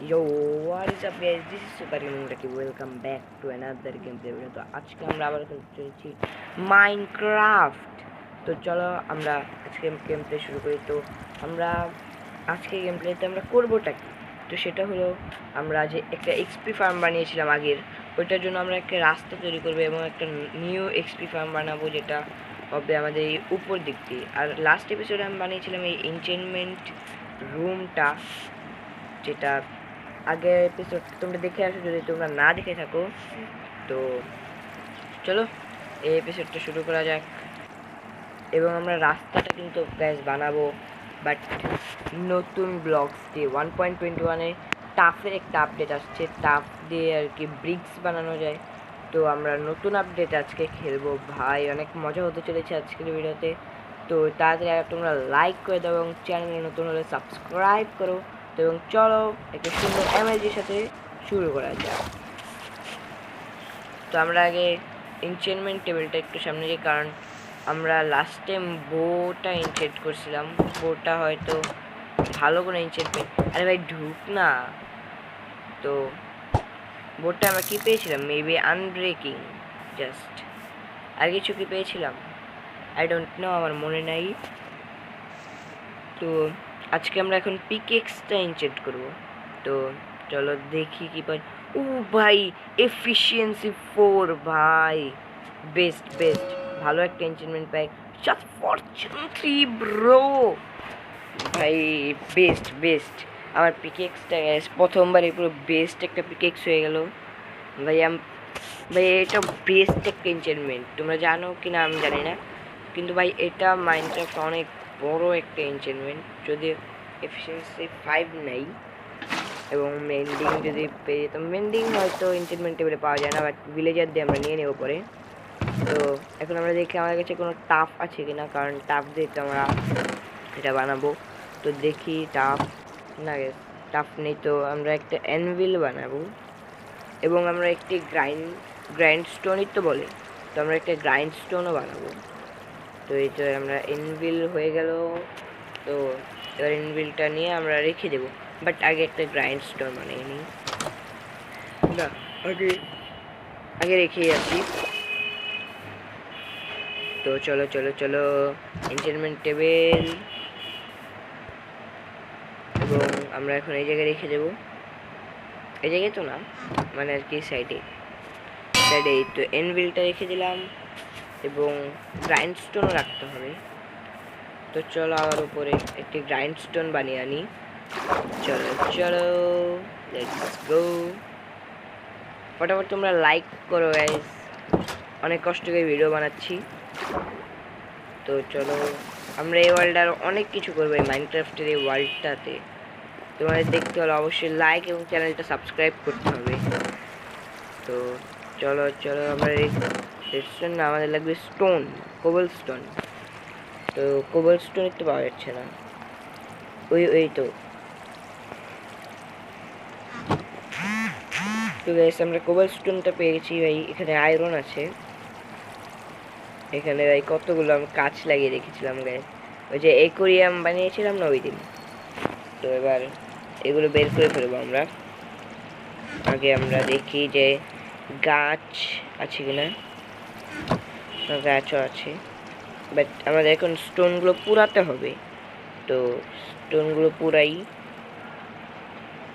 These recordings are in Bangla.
Yo, what is up guys? This is Super Gaming Lucky. Welcome back to another gameplay video. তো আজকে আমরা আবার খেলতে চলেছি মাইনক্রাফট তো চলো আমরা আজকে গেমপ্লে শুরু করি তো আমরা আজকে গেমপ্লেতে আমরা করবোটা কি তো সেটা হলো আমরা যে একটা এক্সপি ফার্ম বানিয়েছিলাম আগের ওইটার জন্য আমরা একটা রাস্তা তৈরি করব এবং একটা নিউ এক্সপি ফার্ম বানাবো যেটা হবে আমাদের এই উপর দিক দিয়ে আর লাস্ট এপিসোডে আমি বানিয়েছিলাম এই এনচেনমেন্ট রুমটা যেটা আগের এপিসোড তোমরা দেখে আসো, যদি তোমরা না দেখে থাকো, তো চলো, এই এপিসোডটা শুরু করা যাক। এবং আমরা রাস্তাটা কিন্তু গ্যাস বানাবো বাট নতুন ব্লগস দিয়ে ওয়ান পয়েন্ট টোয়েন্টি ওয়ানে টাফের একটা আপডেট আসছে। টাফ দিয়ে আর কি ব্রিক্স বানানো যায়। তো আমরা নতুন আপডেট আজকে খেলব। ভাই, অনেক মজা হতে চলেছে আজকের ভিডিওতে তো। তাড়াতাড়ি তোমরা লাইক করে দাও এবং চ্যানেলে নতুন হলে সাবস্ক্রাইব করো। এবং চলো একটা সুন্দর এমএলজির সাথে শুরু করা যাক। তো আমরা আগে এনচেনমেন্ট টেবিলটা একটু সামনে যাই, কারণ আমরা লাস্ট টাইম বোটা এনচেন্ট করছিলাম। বোটা হয়তো ভালো কোনো এনচেন্টমেন্ট আরে ভাই ঢুক না। তো বোটটা আমরা কি পেয়েছিলাম? মেবি আনব্রেকিং জাস্ট আর কিছু কি পেয়েছিলাম? আই ডোন্ট নো আমার মনে নাই। তো আজকে আমরা এখন পিকেক্সটা ইনচেন্ট করব। তো চলো দেখি কি পাই ও ভাই এফিসিয়েন্সি ফোর ভাই। বেস্ট বেস্ট ভালো একটা এনচেন্টমেন্ট পাই। জাস্ট ফরচুন থ্রি ব্রো ভাই বেস্ট বেস্ট আমার পিকেক্সটা প্রথমবারে পুরো বেস্ট একটা পিকেক্স হয়ে গেল। ভাই, আম, ভাই, এটা বেস্ট একটা এনচেন্টমেন্ট তোমরা জানো কি না আমি জানি না। কিন্তু ভাই, এটা মাইনক্রাফট অনেক বড় একটা এনচেন্টমেন্ট যদি এফিসিয়েন্সি ফাইভ নেই, এবং মেন্ডিং যদি পেয়ে যেতাম মেন্ডিং হয়তো এনচেন্টমেন্ট টেবিলে পাওয়া যায় না বাট ভিলেজার দিয়ে আমরা নিয়ে নেব পরে। তো এখন আমরা দেখি আমাদের কাছে কোনো টাফ আছে কিনা, কারণ টাফ দিয়ে তো আমরা এটা বানাবো। তো দেখি টাফ না টাফ নেই তো আমরা একটা অ্যানভিল বানাবো। এবং আমরা একটি গ্রাইন্ড গ্রাইন্ড স্টোনই তো বলে, তো আমরা একটা গ্রাইন্ড স্টোনও বানাবো। তো এই তো আমরা এনভিল হয়ে গেল। তো এবার এনভিলটা নিয়ে আমরা রেখে দেবো। বাট আগে একটা গ্রাইন্ড স্টোন বানিয়ে নিই। না আগে আগে রেখেই আছি তো চলো চলো চলো। এন্টারমেন্ট টেবিল এবং আমরা এখন এই জায়গায় রেখে দেবো। এই জায়গায় তো না মানে আর কি সাইডে সাইডে এই তো এনভিলটা রেখে দিলাম। এবং গ্রাইন্ড স্টোনও রাখতে হবে। তো চলো আবার উপরে একটি গ্রাইন্ড স্টোন বানিয়ে আনি। চলো চলো লেটস গো ফটাফট তোমরা লাইক করো গাইস অনেক কষ্ট করে ভিডিও বানাচ্ছি। তো চলো, আমরা এই ওয়ার্ল্ডে আরও অনেক কিছু করব এই মাইনক্রাফটের এই ওয়ার্ল্ডটাতে তোমাদের দেখতে হলে অবশ্যই লাইক এবং চ্যানেলটা সাবস্ক্রাইব করতে হবে। তো চলো চলো, আমরা রেস্টুরেন্ট না, আমাদের লাগবে স্টোন কোবল স্টোন তো কোবল স্টোন একটু পাওয়া যাচ্ছে না। ওই ওই তো। তো গাইস আমরা কোবল স্টোনটা পেয়ে গেছি ভাই এখানে আয়রন আছে। এখানে ভাই কতগুলো আমি কাজ লাগিয়ে রেখেছিলাম গায়ে ওই যে একুরিয়াম বানিয়েছিলাম না ওই দিন তো এবার এগুলো বের করে ফেলব আমরা। আগে আমরা দেখি যে গাছ আছে কিনা। গাছও আছে। বাট আমাদের এখন স্টোনগুলো পুরাতে হবে। তো স্টোনগুলো পুরাই।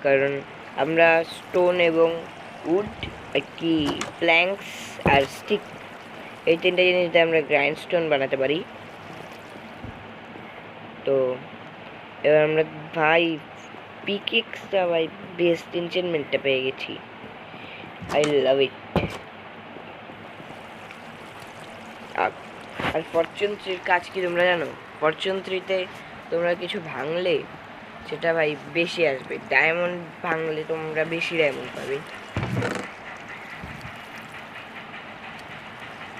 কারণ আমরা স্টোন এবং উড কি প্ল্যাঙ্কস আর স্টিক এই তিনটা জিনিস দিয়ে আমরা গ্রাইন্ড স্টোন বানাতে পারি। তো এবার আমরা ভাই পিকেক্সটা ভাই বেস্ট এনচেনমেন্টটা পেয়ে গেছি। I love it R Fortune থ্রির কাজ কি তোমরা জানো? ফরচুন থ্রিতে তোমরা কিছু ভাঙলে সেটা ভাই বেশি আসবে। ডায়মন্ড ভাঙলে তোমরা বেশি ডায়মন্ড পাবে।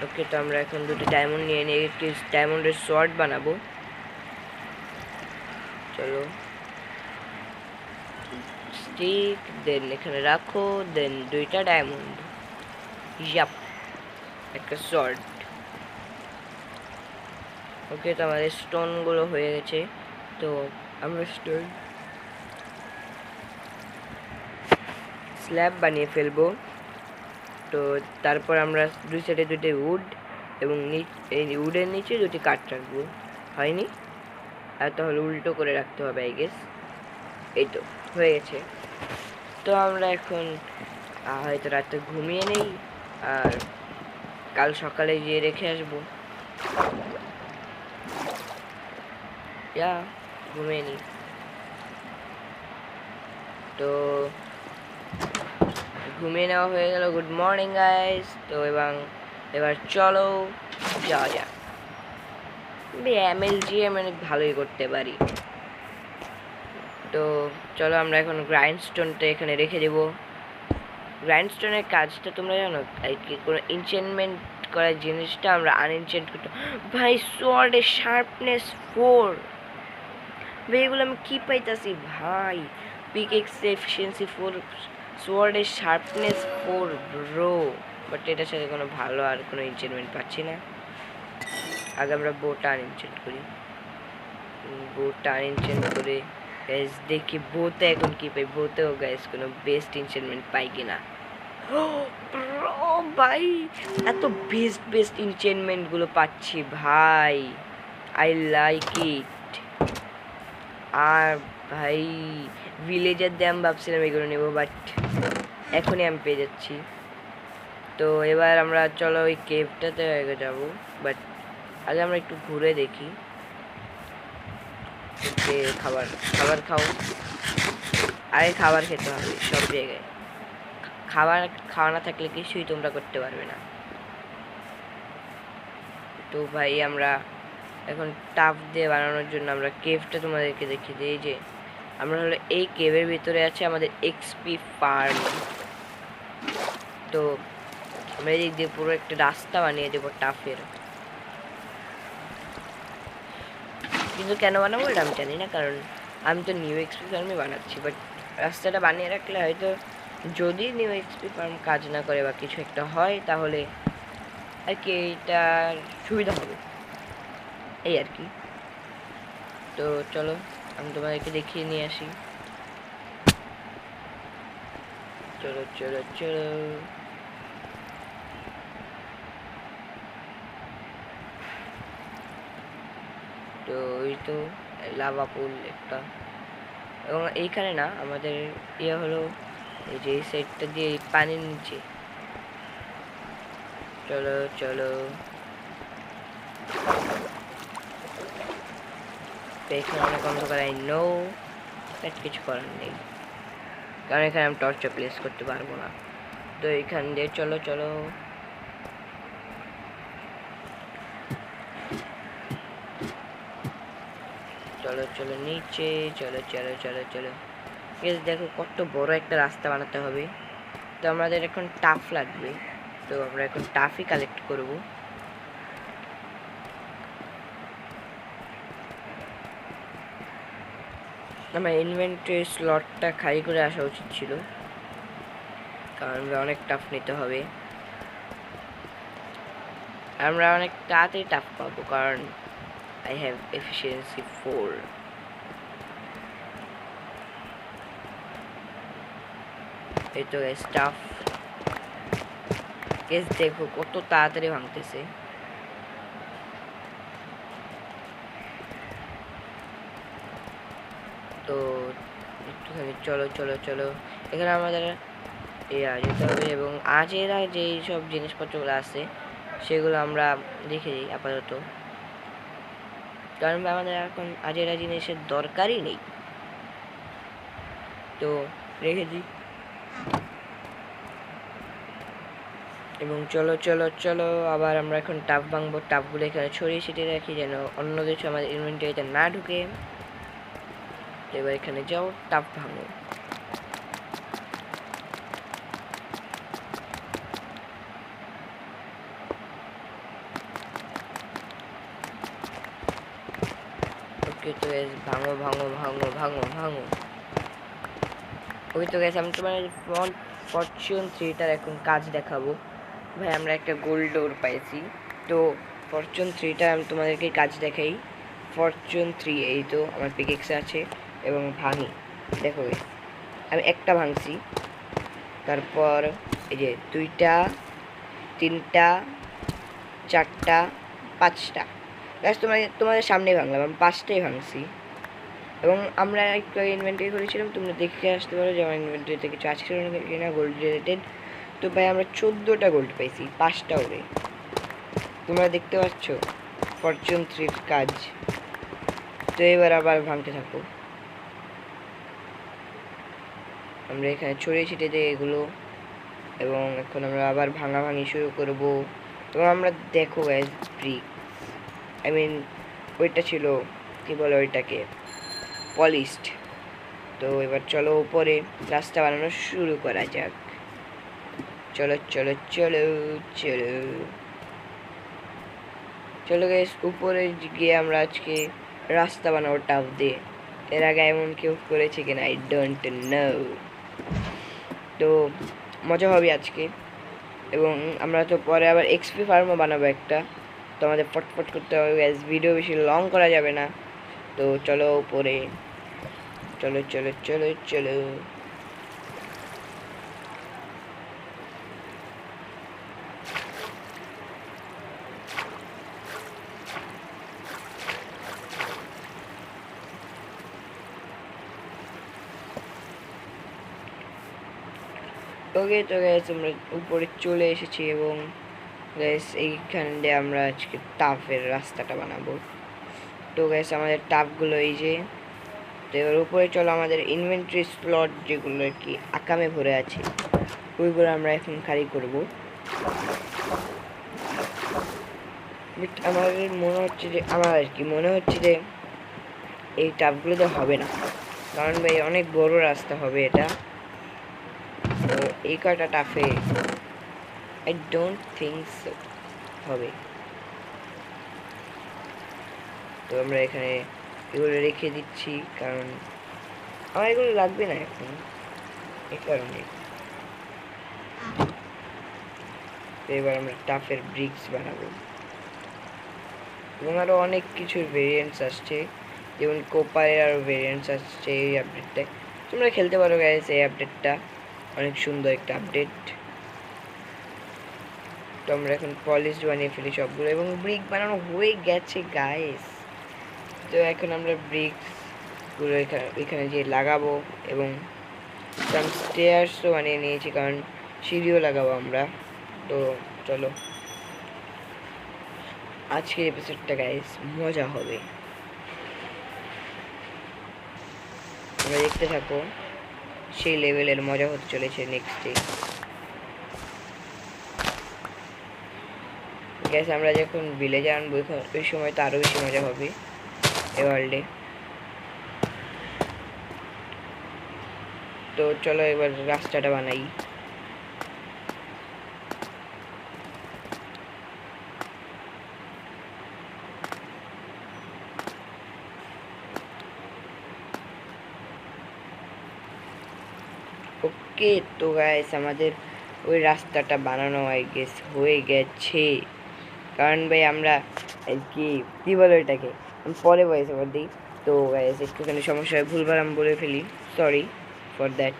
ওকে, তো আমরা এখন দুটো ডায়মন্ড নিয়ে নিয়ে একটি ডায়মন্ডের শর্ট বানাবো। চলো। স্টিক দেন এখানে রাখো দেন দুইটা ডায়মন্ড একটা শর্ট ওকে তো আমাদের স্টোনগুলো হয়ে গেছে। তো আমরা স্টোন স্ল্যাব বানিয়ে ফেলব। তো তারপর আমরা দুই সাইডে দুটি উড এবং এই উডের নিচে দুটি কাঠ রাখব। হয়নি? আর তাহলে উল্টো করে রাখতে হবে আই গেস এই তো, হয়ে গেছে। তো আমরা এখন হয়তো রাতে ঘুমিয়ে নেই। আর কাল সকালে গিয়ে রেখে আসব। ঘুমিয়ে নিই তো ঘুমিয়ে নেওয়া হয়ে গেল। গুড মর্নিং গাইস তো এবং এবার চলো যাওয়া যাক। এমএলজি আমি অনেক ভালোই করতে পারি। তো চলো আমরা এখন গ্রাইন্ডস্টোনটা এখানে রেখে দেবো। গ্রাইন্ডস্টোনের কাজটা তোমরা জানো? কি কোনো ইনচেনমেন্ট করার জিনিসটা আমরা আনএনচেন্ট করতে ভাই সোয়ার্ডের শার্পনেস ফোর ভাই এগুলো আমি কী পাইতাছি ভাই? পিক এক্স এফিসিয়েন্সি ফোর সোয়ার্ডের শার্পনেস ফোর ব্রো বাট এটার সাথে কোনো ভালো আর কোনো ইনচেনমেন্ট পাচ্ছি না। আগে আমরা বোটা আনএনচেন্ট করি। বোটা আনএনচেন্ট করে গ্যাস দেখি বোতে এখন কী পাই। বোতেও গ্যাস কোনো বেস্ট ইনচেনমেন্ট পাই কিনা। ভাই, এত বেস্ট বেস্ট ইনচেনমেন্টগুলো পাচ্ছি ভাই। আই লাইক ইট আর ভাই ভিলেজের দিয়ে আমি ভাবছিলাম এগুলো নেব বাট এখনই আমি পেয়ে যাচ্ছি। তো এবার আমরা চলো ওই কেভটাতে আগে যাব বাট আগে আমরা একটু ঘুরে দেখি। খাবার খাবার খাও। আগে খাবার খেতে হবে সব জায়গায়। খাবার খাওয়া না থাকলে কিছুই তোমরা করতে পারবে না। তো ভাই আমরা এখন টাফ দিয়ে বানানোর জন্য আমরা কেভটা তোমাদেরকে দেখিয়ে দিই যে আমরা হলো এই কেভের ভিতরে আছে আমাদের এক্সপি ফার্ম তো আমরা এই দিক দিয়ে পুরো একটা রাস্তা বানিয়ে দেবো টাফের। কিন্তু কেন বানাবো এটা আমি জানি না, কারণ আমি তো নিউ এক্সপি ফার্মই বানাচ্ছি বাট রাস্তাটা বানিয়ে রাখলে হয়তো যদি নিউ এক্সপি ফার্ম কাজ না করে বা কিছু একটা হয়, তাহলে আর কি এইটার সুবিধা হবে? এই আর কি। তো চলো, আমি তোমাদেরকে দেখিয়ে নিয়ে আসি। চলো চলো চলো। তো ওই তো, লাভা পুল একটা। এবং এইখানে না, আমাদের ইয়ে হলো, এই যে সাইডটা দিয়ে পানির নিচে। চলো চলো। তো এখানে অনেক অন্ধকার আই নো বাট কিছু করার নেই। কারণ এখানে আমি টর্চও প্লেস করতে পারব না। তো এখান দিয়ে চলো চলো। চলো চলো নিচে, চলো চলো চলো চলো। এস দেখো কত বড় একটা রাস্তা বানাতে হবে। তো আমাদের এখন টাফ লাগবে। তো আমরা এখন টাফই কালেক্ট করব। আমার ইনভেন্টরি স্লটটা খালি করে আসা উচিত ছিল। কারণ অনেক টাফ নিতে হবে। আমরা অনেক তাড়াতাড়ি টাফ পাবো কারণ আই হ্যাভ efficiency 4. এই তো স্টাফ কেস দেখো কত তাড়াতাড়ি ভাঙতেছে তো একটুখানি চলো চলো চলো। এখানে আমাদের ইয়া যেতে হবে এবং আজেরা যেই সব জিনিসপত্রগুলো আছে, সেগুলো আমরা দেখে দিই আপাতত। কারণ আমাদের এখন আজেরা জিনিসের দরকারই নেই। তো রেখে দিই। এবং চলো চলো চলো, আবার আমরা এখন টাপ ভাঙবো। টাপগুলো এখানে ছড়িয়ে ছিটিয়ে রাখি যেন অন্য কিছু আমাদের ইনভেন্টারিতে না ঢুকে। এবার এখানে যাও টাপ ভাঙো। তো ভাঙো ভাঙো ভাঙো ভাঙো ভাঙো। ওকে তো গ্যাস আমি তোমার ফরচুন থ্রিটার এখন কাজ দেখাবো। ভাই, আমরা একটা গোল্ড ডোর পাইছি। তো ফরচুন থ্রিটা আমি তোমাদেরকে কাজ দেখাই। ফরচুন থ্রি এই তো, আমার পিকেক্সে আছে। এবং ভাঙি। দেখো আমি একটা ভাঙছি। তারপর এই যে দুইটা, তিনটা, চারটা, পাঁচটা। গ্যাস তোমার তোমাদের সামনেই ভাঙলাম, আমি পাঁচটাই ভাঙছি। এবং আমরা একটু ইনভেন্টারি করেছিলাম, তোমরা দেখে আসতে পারো যে আমার ইনভেন্টারিতে কিছু আছে কিনা গোল্ড রিলেটেড তো ভাই, আমরা চোদ্দোটা গোল্ড পাইছি, পাঁচটা ওরে। তোমরা দেখতে পাচ্ছ ফরচুন থ্রির কাজ। তো এবার আবার ভাঙতে থাকো। আমরা এখানে ছড়িয়ে ছিটিয়ে দিই এগুলো। এবং এখন আমরা আবার ভাঙা ভাঙি শুরু করব। এবং আমরা দেখো গ্যাস ব্রিক আই মিন ওইটা ছিল, কি বলে ওইটাকে? পলিশড তো এবার চলো উপরে রাস্তা বানানো শুরু করা যাক। চলো চলো চলো চলো। চলো গ্যাস উপরে গিয়ে আমরা আজকে রাস্তা বানাবো টাপ দিয়ে এর আগে এমন কেউ করেছে কিনা? আই ডোন্ট নো তো মজা হবে আজকে। এবং আমরা তো পরে আবার এক্সপি ফার্মও বানাবো একটা। তো আমাদের ফটফট করতে হবে গ্যাস ভিডিও বেশি লং করা যাবে না। তো চলো পরে চলো চলো চলো চলো। ওকে তো গ্যাস আমরা উপরে চলে এসেছি এবং গ্যাস এইখান দিয়ে আমরা আজকে টাফের রাস্তাটা বানাবো। তো গ্যাস আমাদের টাফগুলো এই যে, তো এবার উপরে চলো আমাদের ইনভেন্টরি স্লট যেগুলো আর কি আকামে ভরে আছে, ওইগুলো আমরা এখন খালি করব। বাট আমাদের মনে হচ্ছে যে, আমার আর কি মনে হচ্ছে যে এই টাফগুলোতে হবে না। কারণ ভাই অনেক বড় রাস্তা হবে এটা। তো এই কটা টাফে আই ডোন্ট থিঙ্ক হবে। তো আমরা এখানে এগুলো রেখে দিচ্ছি, কারণ আমার এগুলো লাগবে না এখন, এই কারণে এবার আমরা টাফের ব্রিক্স বানাবো। এবং আরও অনেক কিছুর ভেরিয়েন্টস আসছে, যেমন কোপারের আরও ভেরিয়েন্টস আসছে এই আপডেটটায় তোমরা খেলতে পারো গ্যাস এই আপডেটটা অনেক সুন্দর একটা আপডেট তো আমরা এখন পলিশ বানিয়ে ফেলি সবগুলো এবং ব্রিক বানানো হয়ে গেছে গাইস তো এখন আমরা ব্রিক্সগুলো এখানে এখানে যে লাগাবো এবং স্টেয়ার্সও বানিয়ে নিয়েছি, কারণ সিঁড়িও লাগাবো আমরা। তো চলো। আজকের এপিসোডটা গাইস মজা হবে। তোমরা দেখতে থাকো। সেই লেভেলের মজা হতে চলেছে নেক্সট ডে গ্যাস আমরা যখন বিলে এখন ওই সময় তো আরও বেশি মজা হবে এ। ওয়ার্ল্ডে তো চলো এবার রাস্তাটা বানাই। ওকে তো গাইস আমাদের ওই রাস্তাটা বানানো আই গেস হয়ে গেছে। কারণ ভাই আমরা কি, কী বলে আমি পরে ভয়েস ওভার দিই। তো গাইস একটুখানি সমস্যা হয় ভুলবার আমি বলে ফেলি। সরি ফর দ্যাট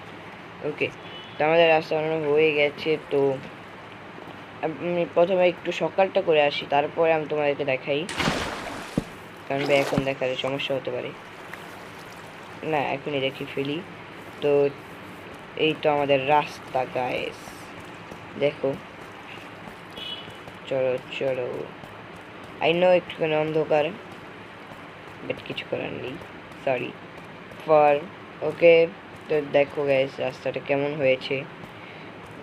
ওকে তো আমাদের রাস্তা বানানো হয়ে গেছে, তো আমি প্রথমে একটু সকালটা করে আসি, তারপরে আমি তোমাদেরকে দেখাই। কারণ ভাই এখন দেখালে সমস্যা হতে পারে। না, এখনই দেখি ফেলি। তো এই তো আমাদের রাস্তা গায়েস দেখো। চলো চলো। আই নো একটুখানি অন্ধকার বাট কিছু করার নেই। সরি ফর ওকে তো দেখো গ্যাস রাস্তাটা কেমন হয়েছে।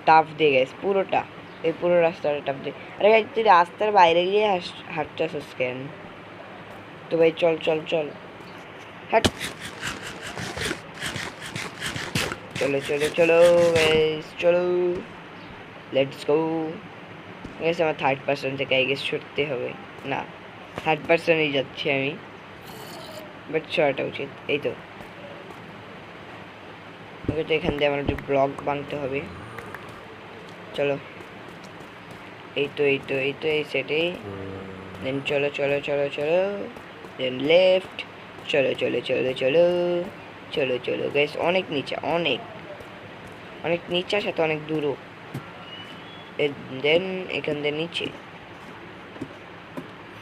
টাফ দিয়ে গ্যাস পুরোটা। এই পুরো রাস্তাটা টাফ দিয়ে আরে ভাই, তুই রাস্তার বাইরে গিয়ে হাঁটতেছিস কেন? তো ভাই, চল চল চল। হাট। চলো চলো চলো চলো। লেটস গো গেস আমার থার্ড পার্সন থেকে আই গেস ছুটতে হবে। না থার্ড পার্সনেই যাচ্ছি আমি। বাট ছড়াটা উচিত, এই তো। ওকে তো এখান দিয়ে আমার একটু ব্লগ বানতে হবে। চলো। এই তো এই তো এই তো, এই সেটে দেন চলো চলো চলো চলো। দেন লেফট চলো চলো চলো চলো। চলো চলো গ্যাস অনেক নিচে, অনেক। অনেক নিচে, সাথে অনেক দূরও। দেন এখান দিয়ে নিচে।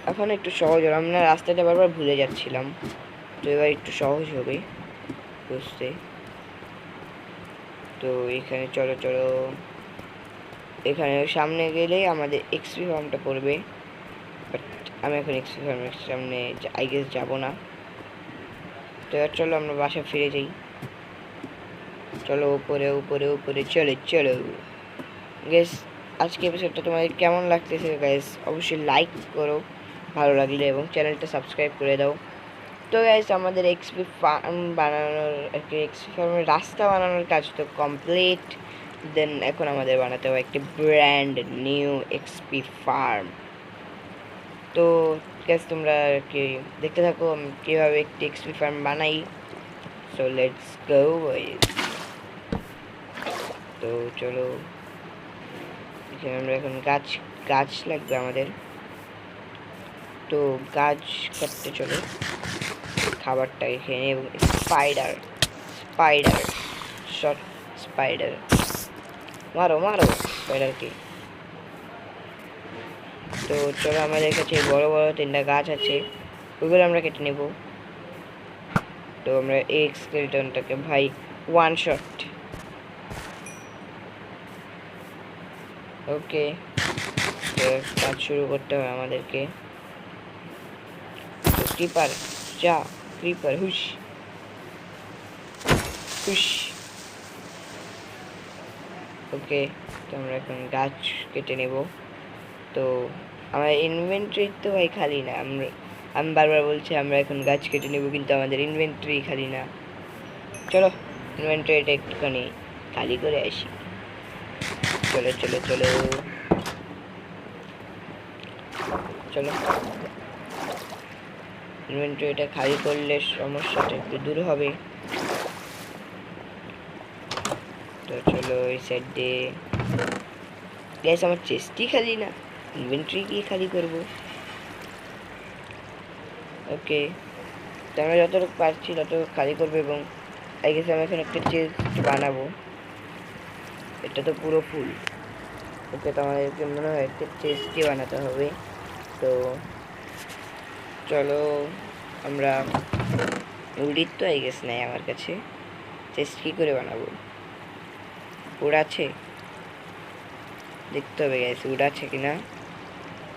এখন একটু সহজ হলো, আমরা রাস্তাটা বারবার ভুলে যাচ্ছিলাম। তো এবার একটু সহজ হবে, বুঝতে। তো এখানে চলো চলো। এখানে সামনে গেলে আমাদের এক্সপি ফার্মটা পড়বে। বাট আমি এখন এক্সপি ফার্মের সামনে আই গেস যাব না। তো এবার চলো আমরা বাসা ফিরে যাই। চলো উপরে উপরে উপরে, চলে, চলো। গ্যাস আজকে এপিসোডটা তোমাদের কেমন লাগতেছে? গ্যাস অবশ্যই লাইক করো, ভালো লাগলে এবং চ্যানেলটা সাবস্ক্রাইব করে দাও। তো গ্যাস আমাদের এক্সপি ফার্ম বানানোর এক্সপি ফার্মের রাস্তা বানানোর কাজ তো কমপ্লিট দেন এখন আমাদের বানাতে হবে একটি ব্র্যান্ড নিউ এক্সপি ফার্ম তো গ্যাস তোমরা আর কি দেখতে থাকো, আমি কীভাবে একটি এক্সপি ফার্ম বানাই সো লেটস গো তো চলো, এখানে আমরা এখন গাছ গাছ লাগবে আমাদের। তো গাছ কাটতে চলো। খাবারটা এখানে এবং স্পাইডার স্পাইডার শর্ট স্পাইডার মারো মারো স্পাইডারকে তো চলো আমাদের কাছে বড় বড় তিনটা গাছ আছে, ওগুলো আমরা কেটে নেব। তো আমরা এই স্কেলটনটাকে ভাই ওয়ান শট ওকে তো কাজ শুরু করতে হবে আমাদেরকে। ক্রিপার যা ক্রিপার হুশ। হুশ। ওকে তো আমরা এখন গাছ কেটে নেব। তো আমার ইনভেন্টরি তো ভাই খালি না আমরা আমি বারবার বলছি আমরা এখন গাছ কেটে নেব, কিন্তু আমাদের ইনভেন্টরি খালি না। চলো ইনভেন্টরিটা একটুখানি খালি করে আসি। চলো চলো চলো। চলো। ইনভেন্টরিটা খালি করলে সমস্যাটা একটু দূর হবে। তো চলো এই সাইড দিয়ে। গ্যাস আমার চেস্টই খালি না। ইনভেন্টরি কি খালি করব? ওকে, তো আমরা যতটুকু পারছি তত খালি করব এবং আই গেছে আমি এখন একটা চেস্ট বানাবো। এটা তো পুরো ফুল। ওকে, তো আমাদেরকে মনে হয় একটা চেস্টই বানাতে হবে। তো চলো, আমরা উড়ির তো আই গেস নাই আমার কাছে। চেস্ট কী করে বানাবো? উড আছে? দেখতে হবে গ্যাস উড আছে কিনা?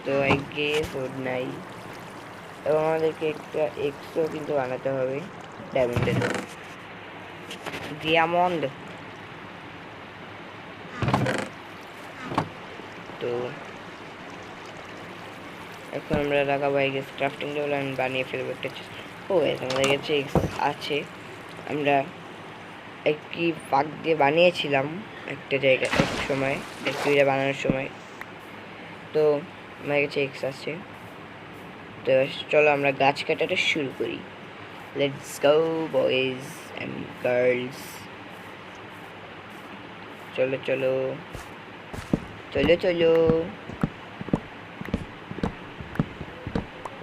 তো আই গেস উড নাই। এবং আমাদেরকে একটা এক্সও কিন্তু বানাতে হবে ডায়মন্ডের ডিয়ামন্ড তো এখন আমরা লাগাবো আই গেস ক্রাফটিং টেবিল আমি বানিয়ে ফেলব একটা ও আমাদের কাছে এক্স আছে। আমরা একটি পাক দিয়ে বানিয়েছিলাম একটা জায়গা এক সময় একটুটা বানানোর সময়। তো আমার কাছে এক্স আছে। তো চলো আমরা গাছ কাটাটা শুরু করি। Let's go boys and girls চলো চলো। চলো চলো।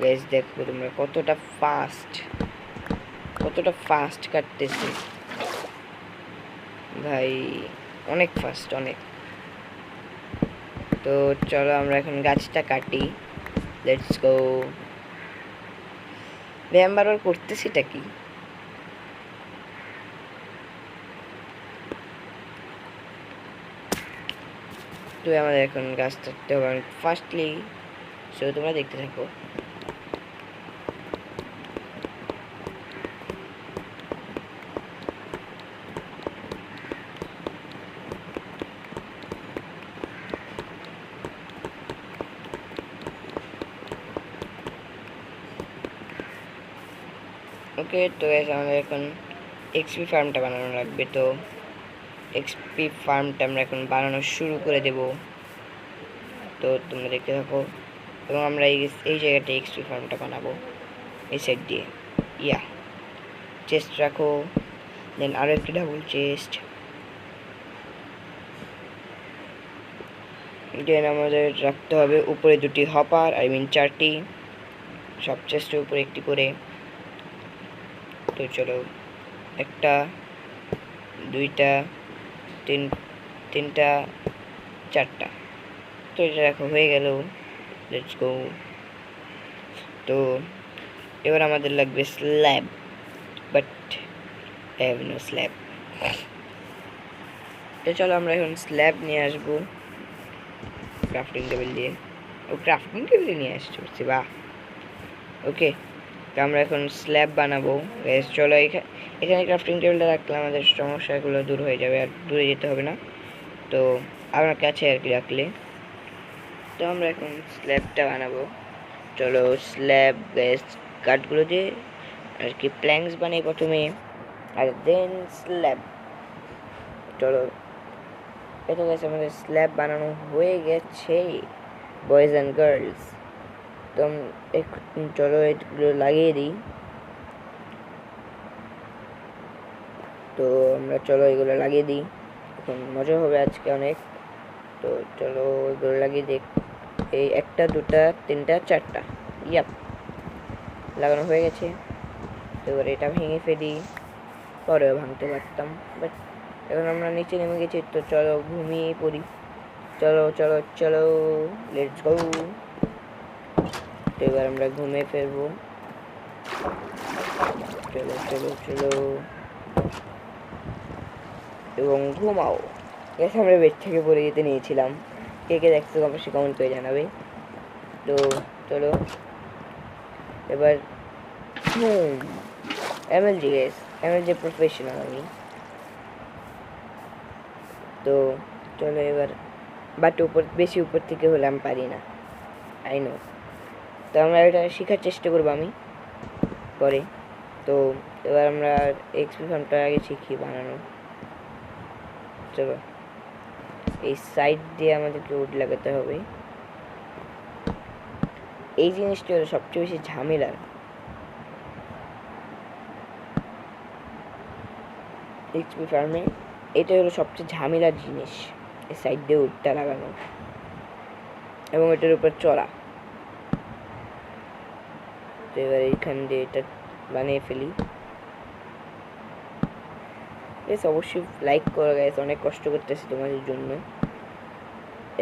গাইস দেখো তোমরা কতটা ফাস্ট কতটা ফাস্ট কাটতেছে। ভাই, অনেক ফাস্ট অনেক। তো চলো আমরা এখন গাছটা কাটি। লেটস গো ব্যায়াম বারবার করতেছিটা কি? তো আমাদের এখন গাছ কাটতে হবে ফার্স্টলি সো তোমরা দেখতে থাকো। ওকে তো guys, আমাদের এখন এক্সপি ফার্মটা বানানো লাগবে তো এক্সপি ফার্মটা আমরা এখন বানানো শুরু করে দেব। তো তোমরা দেখতে থাকো। এবং আমরা এই এই জায়গাটা এক্সপি ফার্মটা বানাবো। এই সাইড দিয়ে। ইয়া চেস্ট রাখো। দেন আরও একটি ডাবল চেস্ট দেন আমাদের রাখতে হবে উপরে দুটি হপার আই মিন চারটি। সব চেস্টের উপরে একটি করে। তো চলো, একটা, দুইটা, তিন, তিনটা, চারটা। তো এটা দেখো, হয়ে গেল। লেটস গো তো এবার আমাদের লাগবে slab but have no slab তো চলো আমরা এখন স্ল্যাব নিয়ে আসব। ক্রাফটিং টেবিল দিয়ে। ও ক্রাফটিং টেবিল নিয়ে আসতে পারছি বাহ। ওকে তো আমরা এখন স্ল্যাব বানাবো। বেশ চলো এখা- এখানে ক্রাফটিং টেবিলটা রাখলে আমাদের সমস্যাগুলো দূর হয়ে যাবে আর দূরে যেতে হবে না। তো আপনার কাছে আর কি রাখলে। তো আমরা এখন স্ল্যাবটা বানাবো। চলো স্ল্যাব গ্যাস কাঠগুলো দিয়ে আর কি প্ল্যাঙ্কস বানাই প্রথমে। আর দেন স্ল্যাব চলো। এটা গেছে আমাদের স্ল্যাব বানানো হয়ে গেছে বয়েজ অ্যান্ড গার্লস তো আম- এক- চলো এগুলো লাগিয়ে দিই। তো আমরা চলো এগুলো লাগিয়ে দিই। এখন মজা হবে আজকে অনেক। তো চলো এগুলো লাগিয়ে দিই এই একটা, দুটা, তিনটা, চারটা। ইয়াপ। লাগানো হয়ে গেছে। এবার এটা ভেঙে ফেলি। পরেও ভাঙতে পারতাম বাট এখন আমরা নিচে নেমে গেছি। তো চলো ঘুমিয়ে পড়ি। চলো চলো চলো লেটস গো এবার আমরা ঘুমিয়ে ফেরবো চলো চলো চলো। এবং ঘুমাও। গেছে আমরা বেড থেকে পড়ে যেতে নিয়েছিলাম। কে কে দেখছ অবশ্যই কমেন্ট করে জানাবে। তো, চলো। এবার, হুম এমএলজি গেস এমএলজি প্রফেশনাল আমি। তো, চলো এবার বাট উপর, বেশি উপর থেকে হলে আমি পারি না। আই নো তো আমরা এটা শেখার চেষ্টা করব আমি পরে। তো এবার আমরা এক্সপি ফার্মটা আগে শিখি বানানো চলো। এই সাইড দিয়ে আমাদেরকে উড লাগাতে হবে। এই জিনিসটা হলো সবচেয়ে বেশি ঝামেলার এক্সপি ফার্মে এটা হলো সবচেয়ে ঝামেলার জিনিস, এই সাইড দিয়ে উডটা লাগানো এবং এটার উপর চড়া। তো এবার এইখান দিয়ে এটা বানিয়ে ফেলি। বেশ অবশ্যই লাইক করো গাইস অনেক কষ্ট করতেছি তোমাদের জন্য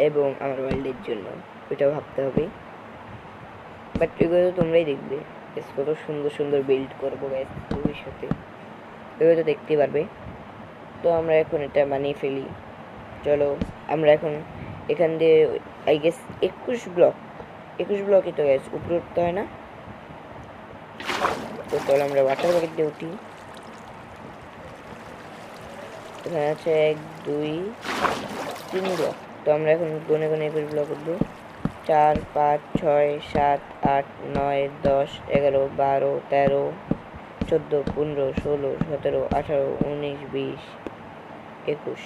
এবং আমার ওয়ার্ল্ডের জন্য, এটা ভাবতে হবে। বাট এগুলো তো তোমরাই দেখবে বেশ কত সুন্দর সুন্দর বিল্ড করব গাইস ভবিষ্যতে। এগুলো তো দেখতেই পারবে। তো আমরা এখন এটা বানিয়ে ফেলি। চলো, আমরা এখন এখান দিয়ে আই গেস একুশ ব্লক একুশ ব্লকই তো গ্যাস উপরে উঠতে হয় না? তো চলো আমরা ওয়াটার বাকেট দিয়ে উঠি। এখানে আছে এক, দুই, তিন ব্লক তো আমরা এখন গনে গনে একুশ ব্লক উঠবো। চার, পাঁচ, ছয়, সাত, আট, নয়, দশ, এগারো, বারো, তেরো, চোদ্দ, পনেরো, ষোলো, সতেরো, আঠারো, উনিশ, বিশ, একুশ।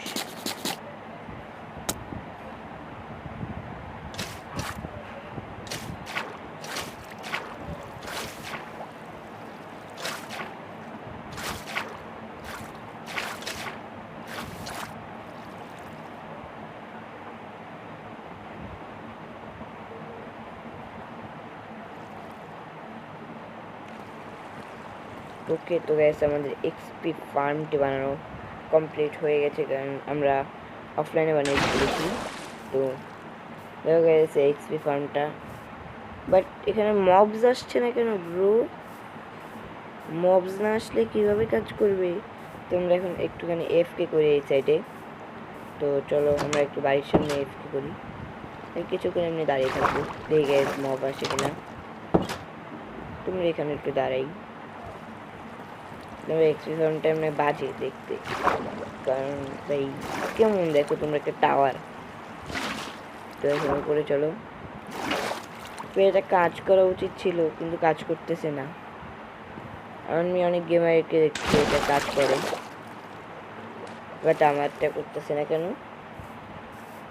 ওকে তো গ্যাস আমাদের এক্সপি ফার্মটি বানানো কমপ্লিট হয়ে গেছে, কারণ আমরা অফলাইনে বানিয়ে ফেলেছি তো, দেখা গেছে এক্সপি ফার্মটা বাট এখানে মবস আসছে না কেন ব্রো মবস না আসলে কীভাবে কাজ করবে? তোমরা এখন একটুখানি এফকে করি এই সাইডে তো চলো, আমরা একটু বাড়ির সামনে এফকে করি। এই কিছুক্ষণ এমনি দাঁড়িয়ে থাকব। দেখে গ্যাস মব আসে কিনা। তোমরা এখানে একটু দাঁড়াই। তবে এক্সপ্রেশনটা এমনি বাজে দেখতে। কারণ ভাই কেমন দেখো তোমরা একটা টাওয়ার তো এখন করে চলো। এটা কাজ করা উচিত ছিল, কিন্তু কাজ করতেছে না। আমি অনেক গেমারকে দেখছি এটা কাজ করে। বাট আমারটা করতেছে না কেন?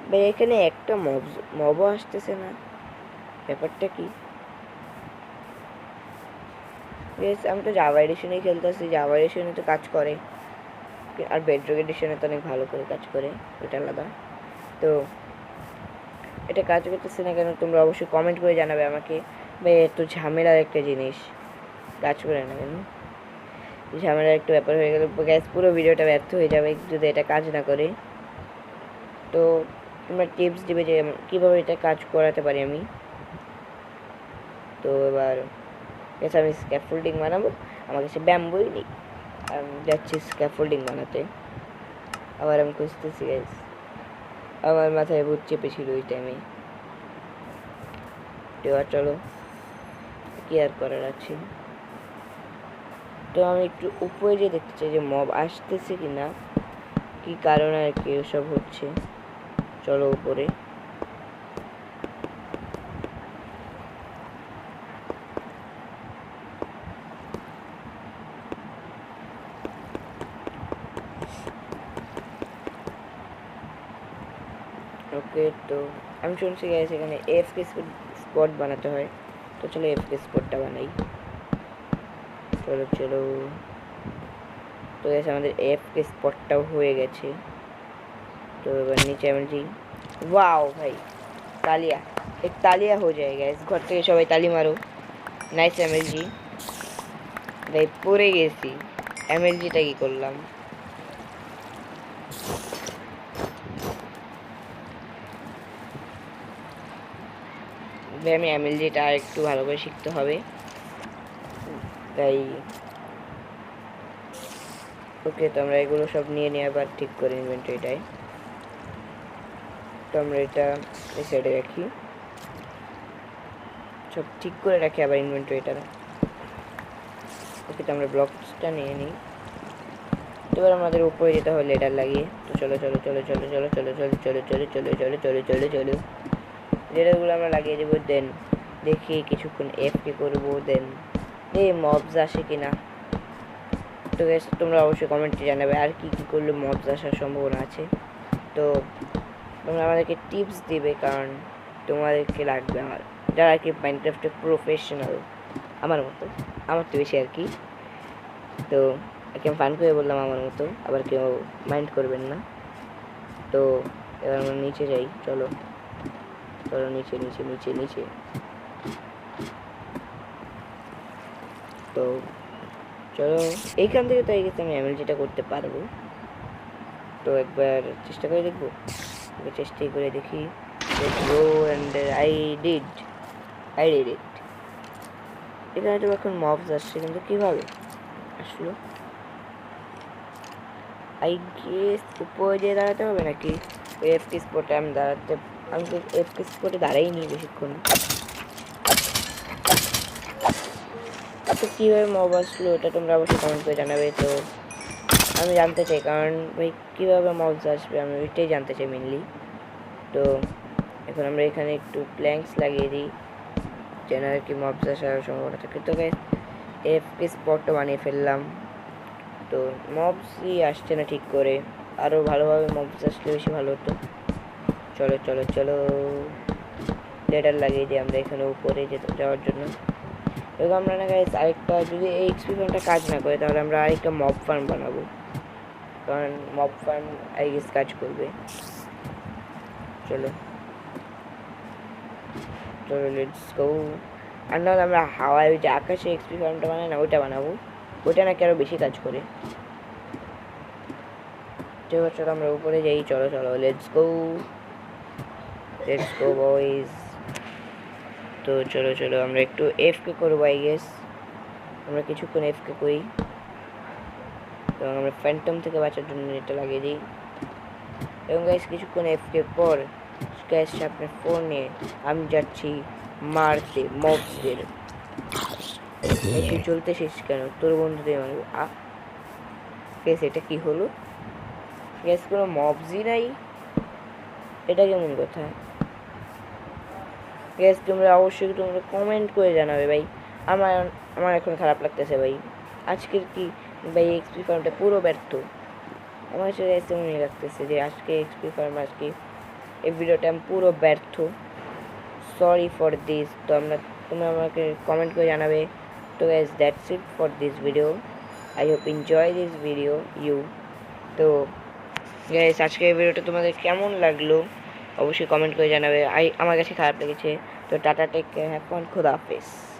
ভাই, এখানে একটা মব মবও আসতেছে না। ব্যাপারটা কি? বেশ আমি তো জাভা এডিশনেই খেলতেছি। জাভা এডিশনে তো কাজ করে। আর বেডরক এডিশনে তো অনেক ভালো করে কাজ করে। ওটা আলাদা। তো এটা কাজ করতেছে না কেন? তোমরা অবশ্যই কমেন্ট করে জানাবে আমাকে। ভাই এত ঝামেলার একটা জিনিস। কাজ করে না কেন? ঝামেলার একটা ব্যাপার হয়ে গেলে। গ্যাস পুরো ভিডিওটা ব্যর্থ হয়ে যাবে যদি এটা কাজ না করে। তো তোমরা টিপস দিবে যে কীভাবে এটা কাজ করাতে পারি আমি। তো এবার এসে আমি স্ক্যাফোল্ডিং বানাবো। আমার কাছে ব্যাম্বই নেই আমি যাচ্ছি স্ক্যাফোল্ডিং বানাতে। আবার আমি খুঁজতেছি গাইস আমার মাথায় ভূত চেপেছিল ওই টাইমে এবার চলো, কি আর করার আছে? তো আমি একটু উপরে যে দেখতে চাই যে মব আসতেছে কি না কি কারণে আর কি এসব হচ্ছে? চলো উপরে ওকে তো আমি শুনছি গাইস এখানে এফকে স্পট বানাতে হয়। তো চলো এফকে স্পটটা বানাই। চলো চলো। তো গেছে আমাদের এফকে স্পটটাও হয়ে গেছে। তো এবার নিচে আমি যাই। ওয়াও ভাই, তালিয়া। এক তালিয়া হয়ে যায় গ্যাস ঘর থেকে সবাই তালি মারো। নাইস এমএলজি ভাই, পড়ে গেছি। এমএলজিটা কি করলাম? এমএলজিটা আর একটু ভালো করে শিখতে হবে তাই ওকে তো আমরা এগুলো সব নিয়ে নিয়ে আবার ঠিক করে ইনভেন্টরিটায় তো এটাই তো আমরা এটা এই সাইডে রাখি সব ঠিক করে রাখি আবার ইনভেন্টরিটা ওকে তো আমরা ব্লকসটা নিয়ে নিই এবার আমাদের উপরে যেতে হবে লেটার লাগিয়ে তো চলো চলো চলো চলো চলো চলো চলো চলো চলো চলো চলো চলো চলো চলো লেটারগুলো আমরা লাগিয়ে দেবো দেন দেখি কিছুক্ষণ এফ কে করব দেন এই মবস আসে কিনা। তো তোমরা অবশ্যই কমেন্টে জানাবে আর কি কি করলে মবস আসার সম্ভাবনা আছে। তো তোমরা আমাদেরকে টিপস দিবে, কারণ তোমাদেরকে লাগবে আমার। যারা কি মাইনক্রাফটে প্রফেশনাল আমার মতো, আমার তো বেশি আর কি। তো একে ফান করে বললাম আমার মতো, আবার কেউ মাইন্ড করবেন না। তো এবার আমরা নিচে যাই, চলো। চলো নিচে নিচে নিচে নিচে। তো চলো, এইখান থেকে তো এই গেছে আমি এমএলজিটা করতে পারব। তো একবার চেষ্টা করে দেখব। চেষ্টাই করে দেখি। Go and I did I did it এখানে তো এখন মবস আসছে, কিন্তু কীভাবে আসলো? আই গেস উপরে দিয়ে দাঁড়াতে হবে নাকি? ওই এফটি স্পটে আমি দাঁড়াতে আমি তো এফটি স্পটে দাঁড়াইনি বেশিক্ষণ। তো কীভাবে মব আসলো ওটা তোমরা অবশ্যই কমেন্ট করে জানাবে, তো আমি জানতে চাই, কারণ ভাই কীভাবে মবস আসবে আমি ওইটাই জানতে চাই মেনলি তো এখন আমরা এখানে একটু প্ল্যাঙ্কস লাগিয়ে দিই, যেন আর কি মবস আসার সম্ভাবনা থাকে। তো এফকে স্পটটা বানিয়ে ফেললাম। তো মবসই আসছে না ঠিক করে। আরও ভালোভাবে মবস আসলে বেশি ভালো হতো। চলো চলো চলো। লেটার লাগিয়ে দিই আমরা এখানে উপরে যেতে যাওয়ার জন্য। এবং আমরা না গাইস আরেকটা যদি এই এক্সপি কাজ না করে, তাহলে আমরা আরেকটা মব ফার্ম বানাবো। কারণ মব ফার্ম আই গেস কাজ করবে। চলো। চলো লেটস গো আর নাহলে আমরা হাওয়ায় ওই যে আকাশে এক্সপি ফার্মটা বানাই না, ওইটা বানাবো। ওইটা নাকি আরও বেশি কাজ করে। ঠিক আছে আমরা উপরে যাই, চলো চলো let's go let's go boys তো চলো চলো, আমরা একটু এফকে করব আই গেস আমরা কিছুক্ষণ এফকে করি। এবং আমরা ফ্যান্টম থেকে বাঁচার জন্য এটা লাগিয়ে দিই। এবং গাইস কিছুক্ষণ এফকে পর গ্যাস আপনার ফোন আমি যাচ্ছি মারতে মবসদের একটু চলতে শেষ কেন? তোর বন্ধুদের মারবো আ গ্যাস এটা কি হলো? গ্যাস কোনো মবসই নাই? এটা কেমন কথা? গ্যাস তোমরা অবশ্যই তোমরা কমেন্ট করে জানাবে ভাই। আমার আমার এখন খারাপ লাগতেছে ভাই। আজকের কি? ভাই এক্সপি ফার্মটা পুরো ব্যর্থ। আমার গ্যাস মনে লাগতেছে যে আজকে এক্সপি ফার্ম আজকে এই ভিডিওটা আমি পুরো ব্যর্থ। সরি ফর দিস তো আমরা, তোমরা আমাকে কমেন্ট করে জানাবে। তো guys that's it for this video I hope enjoy this video you তো গ্যাস আজকে এই ভিডিওটা তোমাদের কেমন লাগল? অবশ্যই কমেন্ট করে জানাবে। আমার কাছে খারাপ লেগেছে। তো tata take care have fun, খোদা হাফেজ।